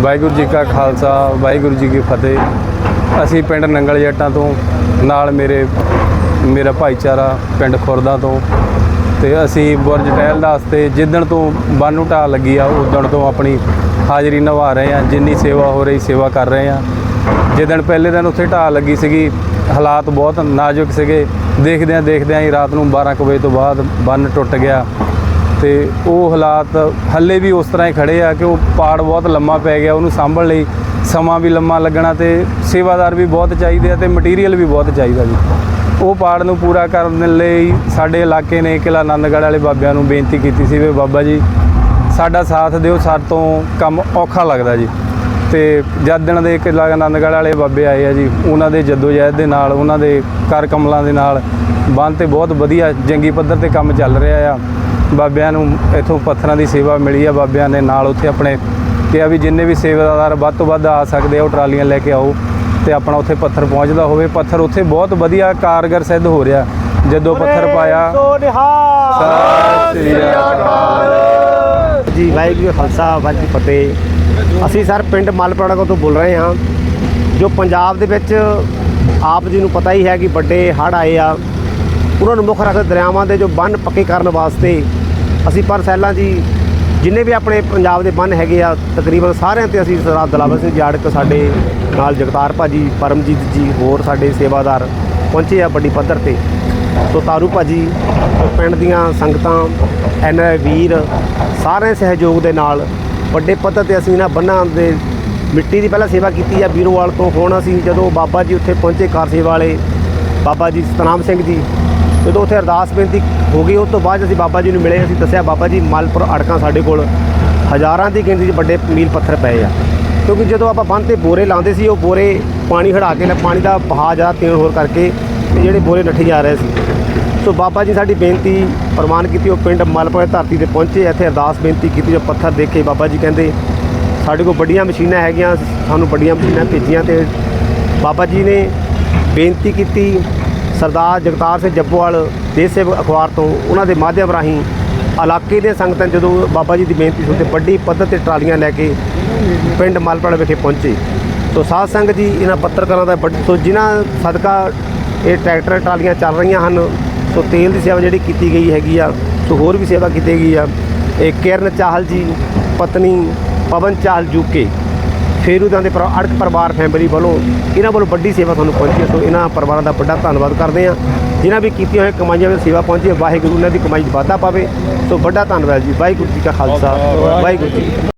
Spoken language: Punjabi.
ਵਾਹਿਗੁਰੂ ਜੀ ਕਾ ਖਾਲਸਾ, ਵਾਹਿਗੁਰੂ ਜੀ ਕੀ ਫਤਿਹ। ਅਸੀਂ ਪਿੰਡ ਨੰਗਲ ਜੱਟਾਂ ਤੋਂ, ਨਾਲ ਮੇਰੇ, ਮੇਰਾ ਭਾਈਚਾਰਾ ਪਿੰਡ ਖੁਰਦਾ ਤੋਂ। ਤੇ ਅਸੀਂ ਬੁਰਜ ਟਹਿਲ ਦਾ ਵਾਸਤੇ ਜਿੱਦਣ ਤੋਂ ਬਾਨੂ ਢਾਹ ਲੱਗੀ ਆ, ਉਦਣ ਤੋਂ ਆਪਣੀ ਹਾਜ਼ਰੀ ਨਿਭਾ ਰਹੇ ਆ ਜਿੰਨੀ ਸੇਵਾ ਹੋ ਰਹੀ ਸੇਵਾ ਕਰ ਰਹੇ ਆ ਜਿੱਦਣ ਪਹਿਲੇ ਦਿਨ ਉੱਥੇ ਢਾਹ ਲੱਗੀ ਸੀਗੀ, ਹਾਲਾਤ ਬਹੁਤ ਨਾਜ਼ੁਕ ਸੀਗੇ। ਦੇਖਦਿਆਂ ਦੇਖਦਿਆਂ ਹੀ ਰਾਤ ਨੂੰ 12 ਕੁ ਵਜੇ ਤੋਂ ਬਾਅਦ ਬੰਨ ਟੁੱਟ ਗਿਆ। ਤੇ ਉਹ ਹਾਲਾਤ ਹੱਲੇ ਵੀ ਉਸ ਤਰ੍ਹਾਂ ਹੀ ਖੜੇ ਆ ਕਿ ਉਹ ਪਾੜ ਬਹੁਤ ਲੰਮਾ ਪੈ ਗਿਆ, ਉਹਨੂੰ ਸਾਂਭਣ ਲਈ ਸਮਾਂ ਵੀ ਲੰਮਾ ਲੱਗਣਾ ਤੇ ਸੇਵਾਦਾਰ ਵੀ ਬਹੁਤ ਚਾਹੀਦੇ ਆ ਤੇ ਮਟੀਰੀਅਲ ਵੀ ਬਹੁਤ ਚਾਹੀਦਾ ਜੀ। ਉਹ ਪਾੜ ਨੂੰ ਪੂਰਾ ਕਰਨ ਲਈ ਸਾਡੇ ਇਲਾਕੇ ਨੇ ਕਿਲਾ ਆਨੰਦਗੜ੍ਹ ਵਾਲੇ ਬਾਬਿਆਂ ਨੂੰ ਬੇਨਤੀ ਕੀਤੀ ਸੀ ਵੀ ਬਾਬਾ ਜੀ, ਸਾਡਾ ਸਾਥ ਦਿਓ, ਸਾਡੇ ਤੋਂ ਕੰਮ ਔਖਾ ਲੱਗਦਾ ਜੀ। ਤੇ ਜਦ ਦਿਨ ਦੇ ਕਿਲਾ ਆਨੰਦਗੜ੍ਹ ਵਾਲੇ ਬਾਬੇ ਆਏ ਆ ਜੀ, ਉਹਨਾਂ ਦੇ ਜਦੋਜਹਿਦ ਦੇ ਨਾਲ, ਉਹਨਾਂ ਦੇ ਕਰ ਕਮਲਾਂ ਦੇ ਨਾਲ ਬੰਨ ਤੇ ਬਹੁਤ ਵਧੀਆ ਜੰਗੀ ਪੱਧਰ ਤੇ ਕੰਮ ਚੱਲ ਰਿਹਾ ਆ। ਬਾਬਿਆਂ ਨੂੰ ਇਥੋਂ ਪੱਥਰਾਂ ਦੀ ਸੇਵਾ ਮਿਲੀ ਆ ਬਾਬਿਆਂ ਨੇ ਨਾਲ ਉੱਥੇ ਆਪਣੇ ਕਿਹਾ ਵੀ ਜਿੰਨੇ ਵੀ ਸੇਵਾਦਾਰ ਵੱਧ ਤੋਂ ਵੱਧ ਆ ਸਕਦੇ ਆ ਉਹ ਟਰਾਲੀਆਂ ਲੈ ਕੇ ਆਓ ਤੇ ਆਪਣਾ ਉੱਥੇ ਪੱਥਰ ਪਹੁੰਚਦਾ ਹੋਵੇ। ਪੱਥਰ ਉੱਥੇ ਬਹੁਤ ਵਧੀਆ ਕਾਰਗਰ ਸਿੱਧ ਹੋ ਰਿਹਾ। ਜਦੋਂ ਪੱਥਰ ਪਾਇਆ ਸਤਿ ਸ੍ਰੀ ਅਕਾਲ। ਜੀ ਵਾਹਿਗੁਰੂ ਖਾਲਸਾ ਵਾਹਿਗੁਰੂ ਫਤਿਹ। ਅਸੀਂ ਸਰ ਪਿੰਡ ਮਲਪੜਾ ਤੋਂ ਬੋਲ ਰਹੇ ਹਾਂ ਜੋ ਪੰਜਾਬ ਦੇ ਵਿੱਚ ਆਪ ਜੀ ਨੂੰ ਪਤਾ ਹੀ ਹੈ ਕਿ ਵੱਡੇ ਹੜ੍ਹ ਆਏ ਆ। ਉਹਨਾਂ ਨੂੰ ਮੁੱਖ ਰੱਖਦੇ ਦਰਿਆਵਾਂ ਦੇ ਜੋ ਬੰਨ ਪੱਕੇ ਕਰਨ ਵਾਸਤੇ ਅਸੀਂ ਪਰ ਸੈਲਾਂ ਜੀ, ਜਿੰਨੇ ਵੀ ਆਪਣੇ ਪੰਜਾਬ ਦੇ ਬੰਨ ਹੈਗੇ ਆ, ਤਕਰੀਬਨ ਸਾਰਿਆਂ ਤੇ ਅਸੀਂ ਸਰਦਾਰ ਦਲਾਵਰ ਸਿੰਘ ਜਾੜਕ ਸਾਡੇ ਨਾਲ ਜਗਤਾਰ ਭਾਜੀ, ਪਰਮਜੀਤ ਜੀ ਹੋਰ ਸਾਡੇ ਸੇਵਾਦਾਰ ਪਹੁੰਚੇ ਆ ਵੱਡੀ ਪੱਧਰ ਤੇ। ਸੋ ਤਾਰੂ ਭਾਜੀ ਤੇ ਪਿੰਡ ਦੀਆਂ ਸੰਗਤਾਂ ਐਨਆਰ ਵੀਰ ਸਾਰੇ ਸਹਿਯੋਗ ਦੇ ਨਾਲ ਵੱਡੇ ਪੱਧਰ ਤੇ ਅਸੀਂ ਇਹਨਾਂ ਬੰਨਾਂ ਦੇ ਮਿੱਟੀ ਦੀ ਪਹਿਲਾਂ ਸੇਵਾ ਕੀਤੀ ਆ ਵੀਰੋਵਾਲ ਤੋਂ। ਹੁਣ ਅਸੀਂ ਜਦੋਂ ਬਾਬਾ ਜੀ ਉੱਥੇ ਪਹੁੰਚੇ ਕਾਰ ਸੇਵਾ ਵਾਲੇ, ਬਾਬਾ ਜੀ ਸਤਨਾਮ ਸਿੰਘ ਜੀ ਜਦੋਂ ਉੱਥੇ ਅਰਦਾਸ ਬੇਨਤੀ ਹੋ ਗਈ, ਉਸ ਤੋਂ ਬਾਅਦ ਅਸੀਂ ਬਾਬਾ ਜੀ ਨੂੰ ਮਿਲੇ, ਅਸੀਂ ਦੱਸਿਆ, ਬਾਬਾ ਜੀ, ਮਲਪੁਰ ਅੜਕਾਂ ਸਾਡੇ ਕੋਲ ਹਜ਼ਾਰਾਂ ਦੀ ਗਿਣਤੀ 'ਚ ਵੱਡੇ ਮੀਲ ਪੱਥਰ ਪਏ ਆ। ਕਿਉਂਕਿ ਜਦੋਂ ਆਪਾਂ ਬੰਨ੍ਹ ਤੇ ਬੋਰੇ ਲਾਉਂਦੇ ਸੀ, ਉਹ ਬੋਰੇ ਪਾਣੀ ਹੜਾ ਕੇ, ਪਾਣੀ ਦਾ ਬਹਾਅ ਜ਼ਿਆਦਾ ਤੇਜ਼ ਹੋਰ ਕਰਕੇ ਤੇ ਜਿਹੜੇ ਬੋਰੇ ਨੱਠੀ ਜਾ ਰਹੇ ਸੀ। ਸੋ ਬਾਬਾ ਜੀ ਸਾਡੀ ਬੇਨਤੀ ਪ੍ਰਮਾਨ ਕੀਤੀ, ਉਹ ਪਿੰਡ ਮਲਪੁਰ ਧਰਤੀ ਤੇ ਪਹੁੰਚੇ। ਇੱਥੇ ਅਰਦਾਸ ਬੇਨਤੀ ਕੀਤੀ, ਜੋ ਪੱਥਰ ਦੇਖੇ, ਬਾਬਾ ਜੀ ਕਹਿੰਦੇ, ਸਾਡੇ ਕੋਲ ਵੱਡੀਆਂ ਮਸ਼ੀਨਾਂ ਹੈਗੀਆਂ, ਸਾਨੂੰ ਵੱਡੀਆਂ ਮਸ਼ੀਨਾਂ ਭੇਜੀਆਂ। ਤੇ ਬਾਬਾ ਜੀ ਨੇ ਬੇਨਤੀ ਕੀਤੀ ਸਰਦਾਰ ਜਗਤਾਰ ਸਿੰਘ ਜੱਬੋਵਾਲ ਦੇਸ਼ ਸੇਵਕ ਅਖਬਾਰ ਤੋਂ ਉਹਨਾਂ ਦੇ ਮਾਧਿਅਮ ਰਾਹੀਂ ਇਲਾਕੇ ਦੇ ਸੰਗਤਾਂ ਜਦੋਂ ਬਾਬਾ ਜੀ ਦੀ ਬੇਨਤੀ ਸੁਣ ਤੇ ਵੱਡੀ ਪੱਧਰ ਤੇ ਟਰਾਲੀਆਂ ਲੈ ਕੇ ਪਿੰਡ ਮਲਪੜ ਵਿਖੇ ਪਹੁੰਚੇ। ਸੋ ਸਾਧ ਸੰਗਤ ਜੀ, ਇਹਨਾਂ ਪੱਤਰਕਾਰਾਂ ਦਾ ਵੱਡ- ਸੋ ਜਿਨ੍ਹਾਂ ਸਦਕਾ ਇਹ ਟਰੈਕਟਰ, ਟਰਾਲੀਆਂ ਚੱਲ ਰਹੀਆਂ ਹਨ, ਸੋ ਤੇਲ ਦੀ ਸੇਵਾ ਜਿਹੜੀ ਕੀਤੀ ਗਈ ਹੈਗੀ ਆ, ਸੋ ਹੋਰ ਵੀ ਸੇਵਾ ਕੀਤੀ ਗਈ ਆ। ਇਹ ਕਿਰਨ ਚਾਹਲ ਜੀ, ਪਤਨੀ ਪਵਨ ਚਾਹਲ ਜੂਕੇ ਫੇਰੂਦਾਂ ਦੇ ਪਰ ਅੜਕ ਪਰਿਵਾਰ ਫੈਮਿਲੀ ਵੱਲੋਂ ਇਹਨਾਂ ਵੱਲੋਂ ਵੱਡੀ ਸੇਵਾ ਤੁਹਾਨੂੰ ਪਹੁੰਚੀ ਹੈ। ਸੋ ਇਹਨਾਂ ਪਰਿਵਾਰਾਂ ਦਾ ਵੱਡਾ ਧੰਨਵਾਦ ਕਰਦੇ ਹਾਂ। ਜਿਨ੍ਹਾਂ ਵੀ ਕੀਤੀਆਂ ਹੋਈਆਂ ਕਮਾਈਆਂ ਵਿੱਚ ਸੇਵਾ ਪਹੁੰਚੀ ਵਾਹਿਗੁਰੂ ਉਹਨਾਂ ਦੀ ਕਮਾਈ ਵਾਧਾ ਪਾਵੇ। ਸੋ ਵੱਡਾ ਧੰਨਵਾਦ ਜੀ। ਵਾਹਿਗੁਰੂ ਜੀ ਕਾ ਖਾਲਸਾ। ਵਾਹਿਗੁਰੂ ਜੀ।